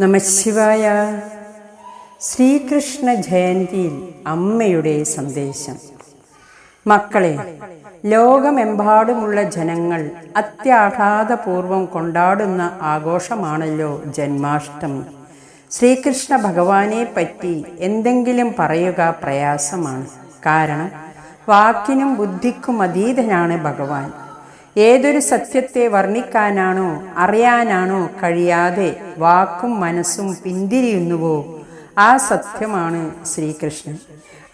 നമശിവായ ശ്രീകൃഷ്ണ ജയന്തിയിൽ അമ്മയുടെ സന്ദേശം. മക്കളെ ലോകമെമ്പാടുമുള്ള ജനങ്ങൾ അത്യാഹ്ലാദപൂർവം കൊണ്ടാടുന്ന ആഘോഷമാണല്ലോ ജന്മാഷ്ടമി. ശ്രീകൃഷ്ണ ഭഗവാനെ പറ്റി എന്തെങ്കിലും പറയുക പ്രയാസമാണ്. കാരണം വാക്കിനും ബുദ്ധിക്കും അതീതനാണ് ഭഗവാൻ. ഏതൊരു സത്യത്തെ വർണിക്കാനാണോ അറിയാനാണോ കഴിയാതെ വാക്കും മനസ്സും പിന്തിരിയുന്നുവോ ആ സത്യമാണ് ശ്രീകൃഷ്ണൻ.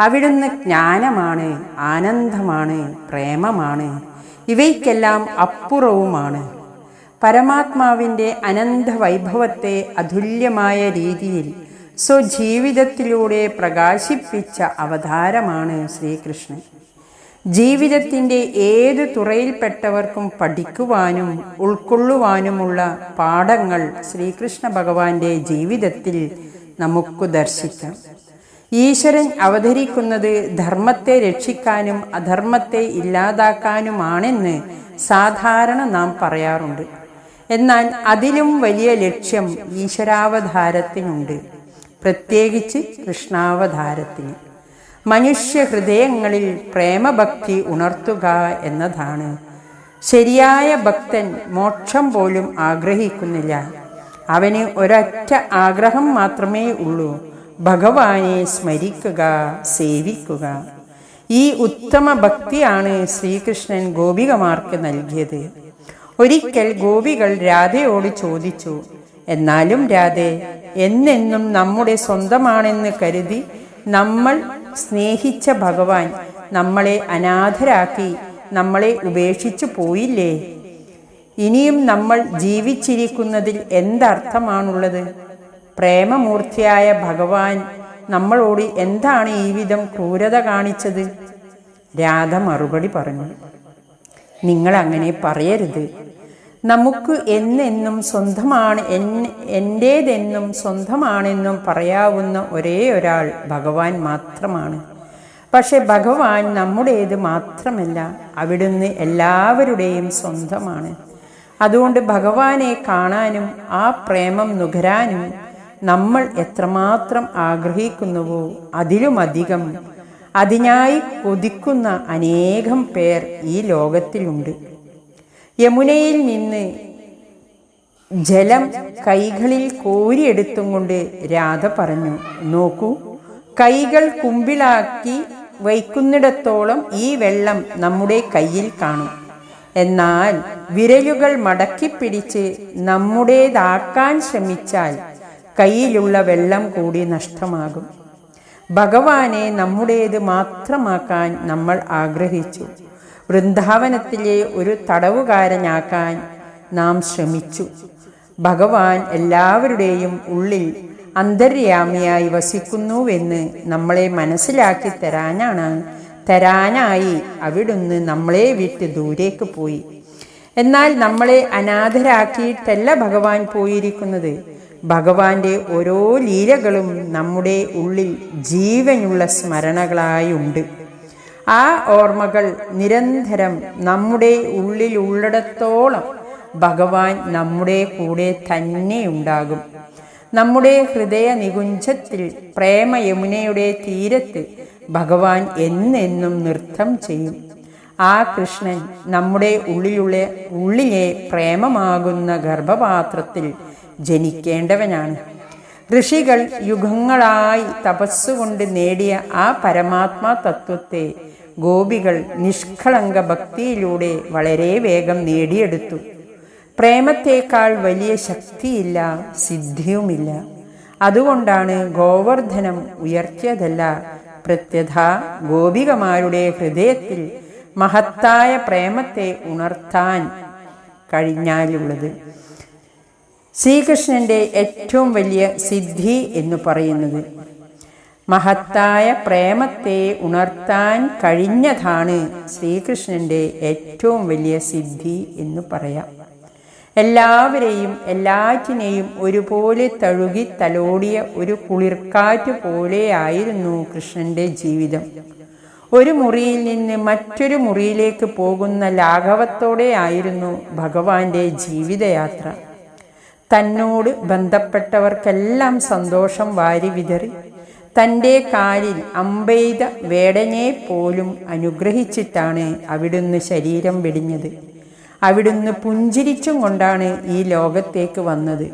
അവിടുന്ന് ജ്ഞാനമാണ് ആനന്ദമാണ് പ്രേമമാണ്. ഇവയ്ക്കെല്ലാം അപ്പുറവുമാണ്. പരമാത്മാവിന്റെ അനന്ത വൈഭവത്തെ അതുല്യമായ രീതിയിൽ സ്വജീവിതത്തിലൂടെ പ്രകാശിപ്പിച്ച അവതാരമാണ് ശ്രീകൃഷ്ണൻ. ജീവിതത്തിന്റെ ഏത് തുറയിൽപ്പെട്ടവർക്കും പഠിക്കുവാനും ഉൾക്കൊള്ളുവാനുമുള്ള പാഠങ്ങൾ ശ്രീകൃഷ്ണ ഭഗവാന്റെ ജീവിതത്തിൽ നമുക്ക് ദർശിക്കാം. ഈശ്വരൻ അവതരിക്കുന്നത് ധർമ്മത്തെ രക്ഷിക്കാനും അധർമ്മത്തെ ഇല്ലാതാക്കാനുമാണെന്ന് സാധാരണ നാം പറയാറുണ്ട്. എന്നാൽ അതിലും വലിയ ലക്ഷ്യം ഈശ്വരാവതാരത്തിനുണ്ട്. പ്രത്യേകിച്ച് കൃഷ്ണാവതാരത്തിന്. മനുഷ്യ ഹൃദയങ്ങളിൽ പ്രേമഭക്തി ഉണർത്തുക എന്നതാണ്. ശരിയായ ഭക്തൻ മോക്ഷം പോലും ആഗ്രഹിക്കുന്നില്ല. അവന് ഒരൊറ്റ ആഗ്രഹം മാത്രമേ ഉള്ളൂ. ഭഗവാനെ സ്മരിക്കുക സേവിക്കുക. ഈ ഉത്തമ ഭക്തിയാണ് ശ്രീകൃഷ്ണൻ ഗോപികമാർക്ക് നൽകിയത്. ഒരിക്കൽ ഗോപികൾ രാധയോട് ചോദിച്ചു എന്നാലും രാധെ എന്നെന്നും നമ്മുടെ സ്വന്തമാണെന്ന് കരുതി നമ്മൾ സ്നേഹിച്ച ഭഗവാൻ നമ്മളെ അനാഥരാക്കി നമ്മളെ ഉപേക്ഷിച്ചു പോയില്ലേ? ഇനിയും നമ്മൾ ജീവിച്ചിരിക്കുന്നതിൽ എന്തർത്ഥമാണുള്ളത്? പ്രേമമൂർത്തിയായ ഭഗവാൻ നമ്മളോട് എന്താണ് ഈ വിധം ക്രൂരത കാണിച്ചത്? രാധ മറുപടി പറഞ്ഞു നിങ്ങൾ അങ്ങനെ പറയരുത്. നമുക്ക് എന്നെന്നും സ്വന്തമാണ് എൻ എന്റേതെന്നും സ്വന്തമാണെന്നും പറയാവുന്ന ഒരേ ഒരാൾ ഭഗവാൻ മാത്രമാണ്. പക്ഷെ ഭഗവാൻ നമ്മുടേത് മാത്രമല്ല അവിടുന്ന് എല്ലാവരുടെയും സ്വന്തമാണ്. അതുകൊണ്ട് ഭഗവാനെ കാണാനും ആ പ്രേമം നുകരാനും നമ്മൾ എത്രമാത്രം ആഗ്രഹിക്കുന്നുവോ അതിലുമധികം അതിനായി കൊതിക്കുന്ന അനേകം പേർ ഈ ലോകത്തിലുണ്ട്. യമുനയിൽ നിന്ന് ജലം കൈകളിൽ കോരിയെടുത്തും കൊണ്ട് രാധ പറഞ്ഞു നോക്കൂ കൈകൾ കുമ്പിളാക്കി വയ്ക്കുന്നിടത്തോളം ഈ വെള്ളം നമ്മുടെ കയ്യിൽ കാണും. എന്നാൽ വിരലുകൾ മടക്കി പിടിച്ച് നമ്മുടേതാക്കാൻ ശ്രമിച്ചാൽ കയ്യിലുള്ള വെള്ളം കൂടി നഷ്ടമാകും. ഭഗവാനെ നമ്മുടേത് മാത്രമാക്കാൻ നമ്മൾ ആഗ്രഹിച്ചു. വൃന്ദാവനത്തിലെ ഒരു തടവുകാരനാക്കാൻ നാം ശ്രമിച്ചു. ഭഗവാൻ എല്ലാവരുടെയും ഉള്ളിൽ അന്തര്യാമിയായി വസിക്കുന്നുവെന്ന് നമ്മളെ മനസ്സിലാക്കി തരാനാണ് തരാനായി അവിടുന്ന് നമ്മളെ വിട്ട് ദൂരേക്ക് പോയി. എന്നാൽ നമ്മളെ അനാഥരാക്കിയിട്ടല്ല ഭഗവാൻ പോയിരിക്കുന്നത്. ഭഗവാന്റെ ഓരോ ലീലകളും നമ്മുടെ ഉള്ളിൽ ജീവനുള്ള സ്മരണകളായുണ്ട്. ആ ഓർമ്മകൾ നിരന്തരം നമ്മുടെ ഉള്ളിൽ ഉള്ളിലുള്ളിടത്തോളം ഭഗവാൻ നമ്മുടെ കൂടെ തന്നെ ഉണ്ടാകും. നമ്മുടെ ഹൃദയ നികുഞ്ചത്തിൽ പ്രേമ യമുനയുടെ തീരത്ത് ഭഗവാൻ എന്നെന്നും നൃത്തം ചെയ്യും. ആ കൃഷ്ണൻ നമ്മുടെ ഉള്ളിലുള്ള ഉള്ളിലെ പ്രേമമാകുന്ന ഗർഭപാത്രത്തിൽ ജനിക്കേണ്ടവനാണ്. ഋഷികൾ യുഗങ്ങളായി തപസ്സുകൊണ്ട് നേടിയ ആ പരമാത്മാ തത്വത്തെ ഗോപികൾ നിഷ്കളങ്ക ഭക്തിയിലൂടെ വളരെ വേഗം നേടിയെടുത്തു. പ്രേമത്തേക്കാൾ വലിയ ശക്തിയില്ല സിദ്ധിയുമില്ല. അതുകൊണ്ടാണ് ഗോവർദ്ധനം ഉയർത്തിയതല്ല പ്രത്യഥ ഗോപികമാരുടെ ഹൃദയത്തിൽ മഹത്തായ പ്രേമത്തെ ഉണർത്താൻ കഴിഞ്ഞാലുള്ളത്. ശ്രീകൃഷ്ണന്റെ ഏറ്റവും വലിയ സിദ്ധി എന്ന് പറയുന്നത്. മഹത്തായ പ്രേമത്തെ ഉണർത്താൻ കഴിഞ്ഞതാണ് ശ്രീകൃഷ്ണന്റെ ഏറ്റവും വലിയ സിദ്ധി എന്ന് പറയാം. എല്ലാവരെയും എല്ലാറ്റിനെയും ഒരുപോലെ തഴുകി തലോടിയ ഒരു കുളിർക്കാറ്റ് പോലെയായിരുന്നു കൃഷ്ണന്റെ ജീവിതം. ഒരു മുറിയിൽ നിന്ന് മറ്റൊരു മുറിയിലേക്ക് പോകുന്ന ലാഘവത്തോടെയായിരുന്നു ഭഗവാന്റെ ജീവിതയാത്ര. തന്നോട് ബന്ധപ്പെട്ടവർക്കെല്ലാം സന്തോഷം വാരി വിതറി. തന്റെ കാലിൽ അമ്പെയ്ത വേടനെ പോലും അനുഗ്രഹിച്ചിട്ടാണ് അവിടുന്ന് ശരീരം വെടിഞ്ഞത്. അവിടുന്ന് പുഞ്ചിരിച്ചും കൊണ്ടാണ് ഈ ലോകത്തേക്ക് വന്നത്.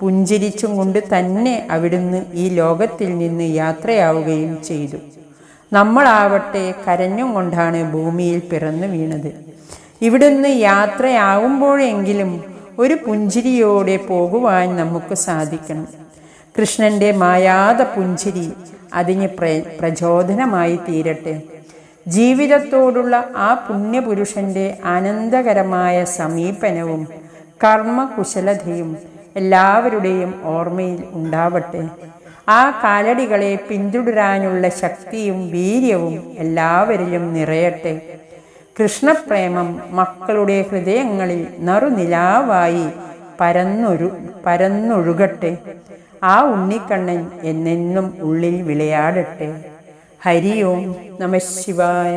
പുഞ്ചിരിച്ചും കൊണ്ട് തന്നെ അവിടുന്ന് ഈ ലോകത്തിൽ നിന്ന് യാത്രയാവുകയും ചെയ്തു. നമ്മളാവട്ടെ കരഞ്ഞും കൊണ്ടാണ് ഭൂമിയിൽ പിറന്നു വീണത്. ഇവിടുന്ന് യാത്രയാവുമ്പോഴെങ്കിലും ഒരു പുഞ്ചിരിയോടെ പോകുവാൻ നമുക്ക് സാധിക്കണം. കൃഷ്ണന്റെ മായാത പുഞ്ചിരി അതിന് പ്ര പ്രചോദനമായി തീരട്ടെ. ജീവിതത്തോടുള്ള ആ പുണ്യപുരുഷന്റെ ആനന്ദകരമായ സമീപനവും കർമ്മകുശലതയും എല്ലാവരുടെയും ഓർമ്മയിൽ ഉണ്ടാവട്ടെ. ആ കാലടികളെ പിന്തുടരാനുള്ള ശക്തിയും വീര്യവും എല്ലാവരിലും നിറയട്ടെ. കൃഷ്ണപ്രേമം മക്കളുടെ ഹൃദയങ്ങളിൽ നറുനിലാവായി പരന്നൊരു പരന്നൊഴുകട്ടെ. ആ ഉണ്ണിക്കണ്ണൻ എന്നെന്നും ഉള്ളിൽ വിളയാടട്ടെ. ഹരി ഓം നമ ശിവായ.